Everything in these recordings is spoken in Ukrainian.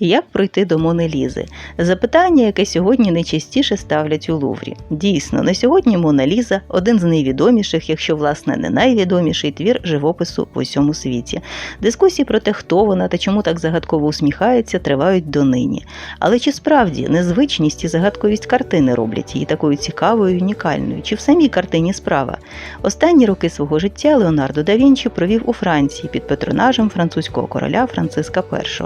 Як пройти до Мони Лізи? Запитання, яке сьогодні найчастіше ставлять у Луврі. Дійсно, на сьогодні Мона Ліза один з найвідоміших, якщо власне не найвідоміший твір живопису в усьому світі. Дискусії про те, хто вона та чому так загадково усміхається, тривають донині. Але чи справді незвичність і загадковість картини роблять її такою цікавою і унікальною? Чи в самій картині справа? Останні роки свого життя Леонардо да Вінчі провів у Франції під патронажем французького короля Франциска І.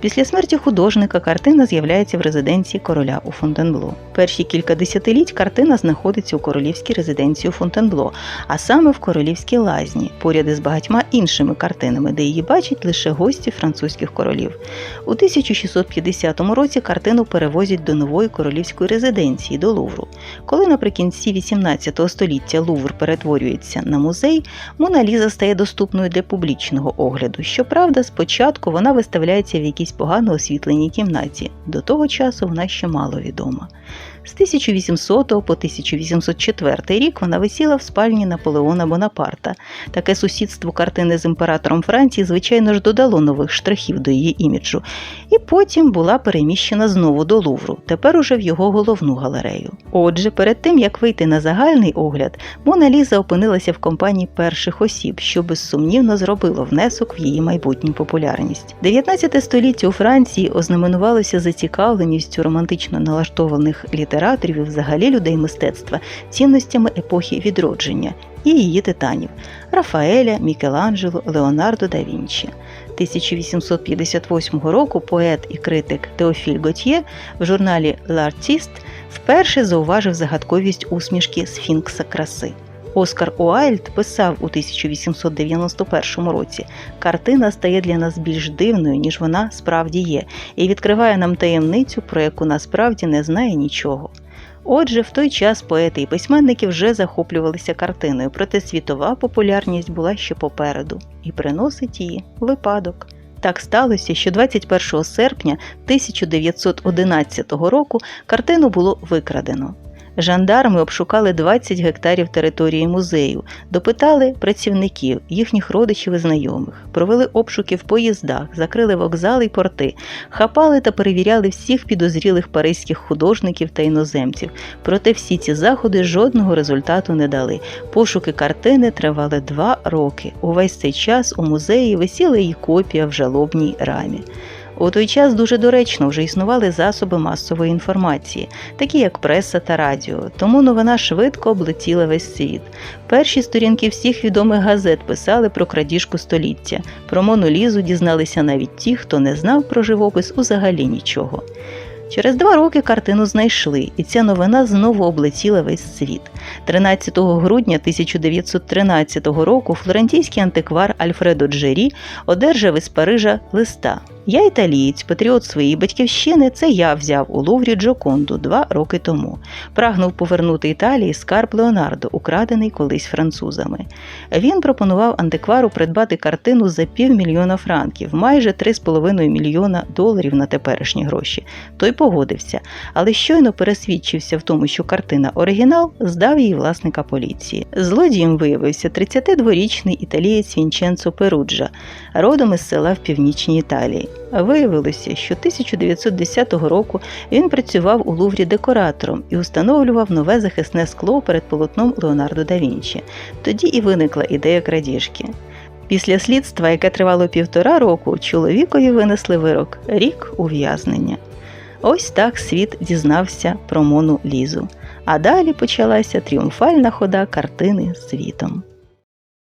Після смерті художника картина з'являється в резиденції короля у Фонтенбло. Перші кілька десятиліть картина знаходиться у королівській резиденції у Фонтенбло, а саме в королівській лазні, поряд із багатьма іншими картинами, де її бачать лише гості французьких королів. У 1650 році картину перевозять до нової королівської резиденції до Лувру. Коли наприкінці 18 століття Лувр перетворюється на музей, Мона Ліза стає доступною для публічного огляду. Щоправда, спочатку вона виставляється в якійсь погано освітленій кімнаті. До того часу вона ще мало відома. З 1800 по 1804 рік вона висіла в спальні Наполеона Бонапарта. Таке сусідство картини з імператором Франції, звичайно ж, додало нових штрихів до її іміджу, і потім була переміщена знову до Лувру, тепер уже в його головну галерею. Отже, перед тим як вийти на загальний огляд, Мона Ліза опинилася в компанії перших осіб, що безсумнівно зробило внесок в її майбутню популярність. 19 століття у Франції ознаменувалося зацікавленістю романтично налаштованих літераторів і взагалі людей мистецтва цінностями епохи відродження і її титанів Рафаеля, Мікеланджело, Леонардо да Вінчі. 1858 року поет і критик Теофіль Готьє в журналі L'Artiste вперше зауважив загадковість усмішки Сфінкса краси. Оскар Уайльд писав у 1891 році: картина стає для нас більш дивною, ніж вона справді є, і відкриває нам таємницю, про яку насправді не знає нічого. Отже, в той час поети і письменники вже захоплювалися картиною, проте світова популярність була ще попереду і приносить її випадок. Так сталося, що 21 серпня 1911 року картину було викрадено. Жандарми обшукали 20 гектарів території музею, допитали працівників, їхніх родичів і знайомих, провели обшуки в поїздах, закрили вокзали й порти, хапали та перевіряли всіх підозрілих паризьких художників та іноземців. Проте всі ці заходи жодного результату не дали. Пошуки картини тривали два роки. Увесь цей час у музеї висіла її копія в жалобній рамі. У той час дуже доречно вже існували засоби масової інформації, такі як преса та радіо, тому новина швидко облетіла весь світ. Перші сторінки всіх відомих газет писали про крадіжку століття. Про Мону Лізу дізналися навіть ті, хто не знав про живопис узагалі нічого. Через два роки картину знайшли, і ця новина знову облетіла весь світ. 13 грудня 1913 року флорентійський антиквар Альфредо Джері одержав із Парижа листа. Я італієць, патріот своєї батьківщини, це я взяв у Луврі Джоконду два роки тому. Прагнув повернути Італії скарб Леонардо, украдений колись французами. Він пропонував антиквару придбати картину за півмільйона франків, майже 3,5 мільйона доларів на теперішні гроші. Той погодився, але щойно пересвідчився в тому, що картина оригінал, здав її власника поліції. Злодієм виявився 32-річний італієць Вінченцо Перуджа, родом із села в північній Італії. Виявилося, що 1910 року він працював у Луврі декоратором і установлював нове захисне скло перед полотном Леонардо да Вінчі. Тоді і виникла ідея крадіжки. Після слідства, яке тривало півтора року, чоловікові винесли вирок рік ув'язнення. Ось так світ дізнався про Мону Лізу. А далі почалася тріумфальна хода картини світом.